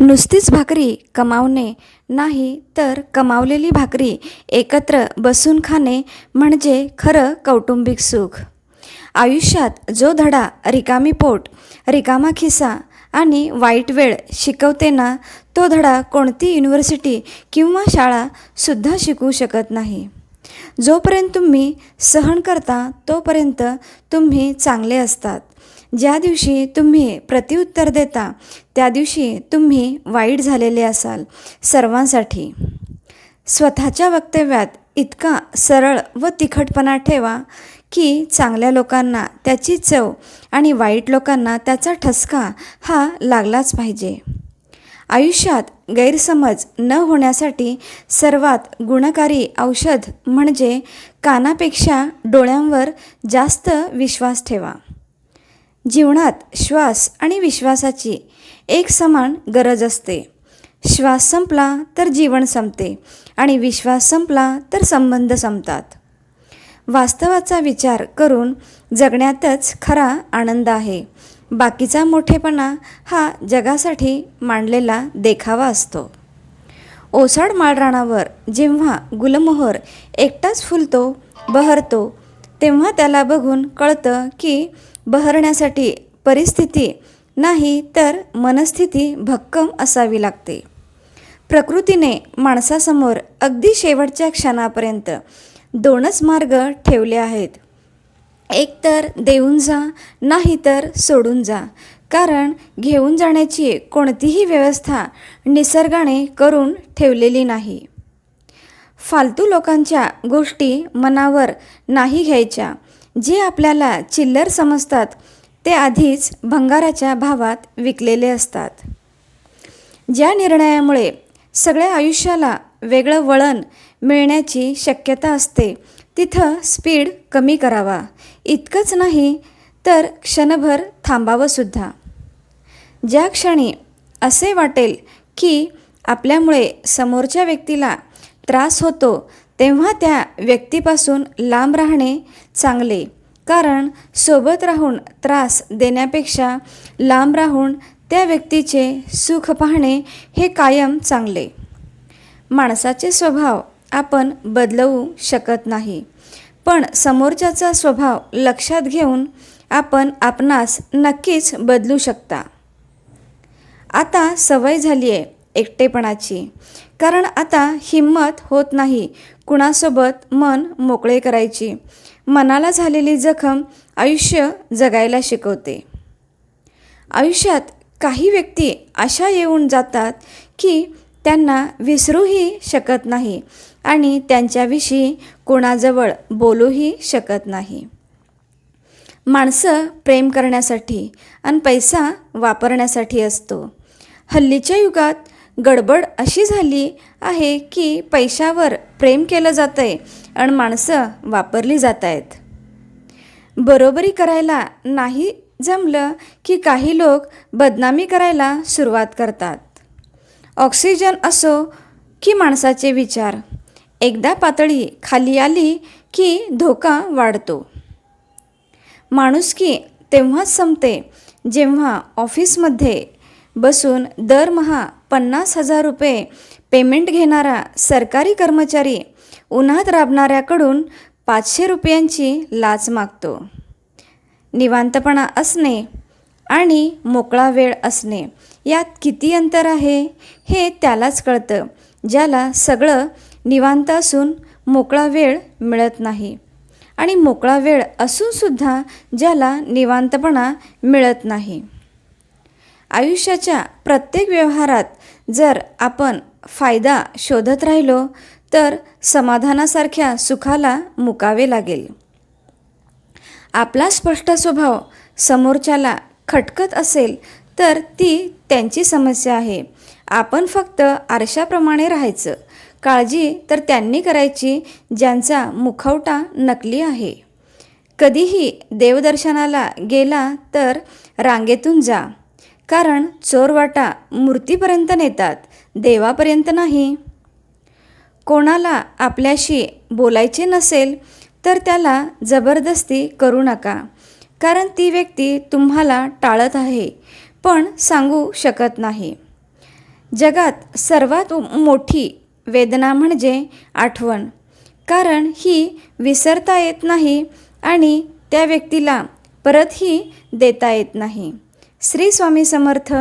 नुसतीच भाकरी कमावणे नाही तर कमावलेली भाकरी एकत्र बसून खाणे म्हणजे खरं कौटुंबिक सुख. आयुष्यात जो धडा रिकामी पोट रिकामा खिसा आणि वाईट वेळ शिकवते ना तो धडा कोणती युनिव्हर्सिटी किंवा शाळासुद्धा शिकवू शकत नाही. जोपर्यंत तुम्ही सहन करता तोपर्यंत तुम्ही चांगले असतात. ज्या दिवशी तुम्ही प्रतिउत्तर देता त्या दिवशी तुम्ही वाईट झालेले असाल सर्वांसाठी. स्वतःच्या वक्तव्यात इतका सरळ व तिखटपणा ठेवा की चांगल्या लोकांना त्याची चव आणि वाईट लोकांना त्याचा ठसका हा लागलाच पाहिजे. आयुष्यात गैरसमज न होण्यासाठी सर्वात गुणकारी औषध म्हणजे कानापेक्षा डोळ्यांवर जास्त विश्वास ठेवा. जीवनात श्वास आणि विश्वासाची एक समान गरज असते. श्वास संपला तर जीवन संपते आणि विश्वास संपला तर संबंध संपतात. वास्तवाचा विचार करून जगण्यातच खरा आनंद आहे. बाकीचा मोठेपणा हा जगासाठी मांडलेला देखावा असतो. ओसाड माळराणावर जेव्हा गुलमोहर एकटाच फुलतो बहरतो तेव्हा त्याला बघून कळतं की बहरण्यासाठी परिस्थिती नाही तर मनस्थिती भक्कम असावी लागते. प्रकृतीने माणसासमोर अगदी शेवटच्या क्षणापर्यंत दोनच मार्ग ठेवले आहेत. एक तर देऊन जा नाही तर सोडून जा. कारण घेऊन जाण्याची कोणतीही व्यवस्था निसर्गाने करून ठेवलेली नाही. फालतू लोकांच्या गोष्टी मनावर नाही घ्यायच्या. जे आपल्याला चिल्लर समजतात ते आधीच भंगाराच्या भावात विकलेले असतात. ज्या निर्णयामुळे सगळ्या आयुष्याला वेगळं वळण मिळण्याची शक्यता असते तिथं स्पीड कमी करावा. इतकंच नाही तर क्षणभर थांबावंसुद्धा ज्या क्षणी असे वाटेल की आपल्यामुळे समोरच्या व्यक्तीला त्रास होतो तेव्हा त्या व्यक्तीपासून लांब राहणे चांगले. कारण सोबत राहून त्रास देण्यापेक्षा लांब राहून त्या व्यक्तीचे सुख पाहणे हे कायम चांगले. माणसाचे स्वभाव आपण बदलवू शकत नाही. पण समोरच्याचा स्वभाव लक्षात घेऊन आपण आपणास नक्कीच बदलू शकता. आता सवय झाली आहे एकटेपणाची. कारण आता हिंमत होत नाही. कुणासोबत मन मोकळे करायची. मनाला झालेली जखम आयुष्य जगायला शिकवते. आयुष्यात काही व्यक्ती अशा येऊन जातात की त्यांना विसरूही शकत नाही आणि त्यांच्याविषयी कोणाजवळ बोलूही शकत नाही. माणसं प्रेम करण्यासाठी आणि पैसा वापरण्यासाठी असतो. हल्लीच्या युगात गडबड अशी झाली आहे की पैशावर प्रेम केलं जातं आहे आणि माणसं वापरली जात आहेत बरोबरी करायला नाही जमलं की काही लोक बदनामी करायला सुरुवात करतात. ऑक्सिजन असो की माणसाचे विचार एकदा पातळी खाली आली की धोका वाढतो. माणुसकी तेव्हाच संपते जेव्हा ऑफिसमध्ये बसून दरमहा पन्नास हजार रुपये पेमेंट घेणारा सरकारी कर्मचारी उन्हात राबणाऱ्याकडून पाचशे रुपयांची लाच मागतो. निवांतपणा असणे आणि मोकळा वेळ असणे यात किती अंतर आहे हे त्यालाच कळतं ज्याला सगळं निवांत असून मोकळा वेळ मिळत नाही. आणि मोकळा वेळ असूनसुद्धा ज्याला निवांतपणा मिळत नाही. आयुष्याच्या प्रत्येक व्यवहारात जर आपण फायदा शोधत राहिलो तर समाधानासारख्या सुखाला मुकावे लागेल. आपला स्पष्ट स्वभाव समोरच्याला खटकत असेल तर ती त्यांची समस्या आहे. आपण फक्त आरशाप्रमाणे राहायचं. काळजी तर त्यांनी करायची ज्यांचा मुखवटा नकली आहे. कधीही देवदर्शनाला गेला तर रांगेतून जा. कारण चोरवाटा मूर्तीपर्यंत नेतात देवापर्यंत नाही. कोणाला आपल्याशी बोलायचे नसेल तर त्याला जबरदस्ती करू नका कारण ती व्यक्ती तुम्हाला टाळत आहे पण सांगू शकत नाही. जगात सर्वात मोठी वेदना म्हणजे आठवण कारण ही विसरता येत नाही आणि त्या व्यक्तीला परतही देता येत नाही. श्री स्वामी समर्थ.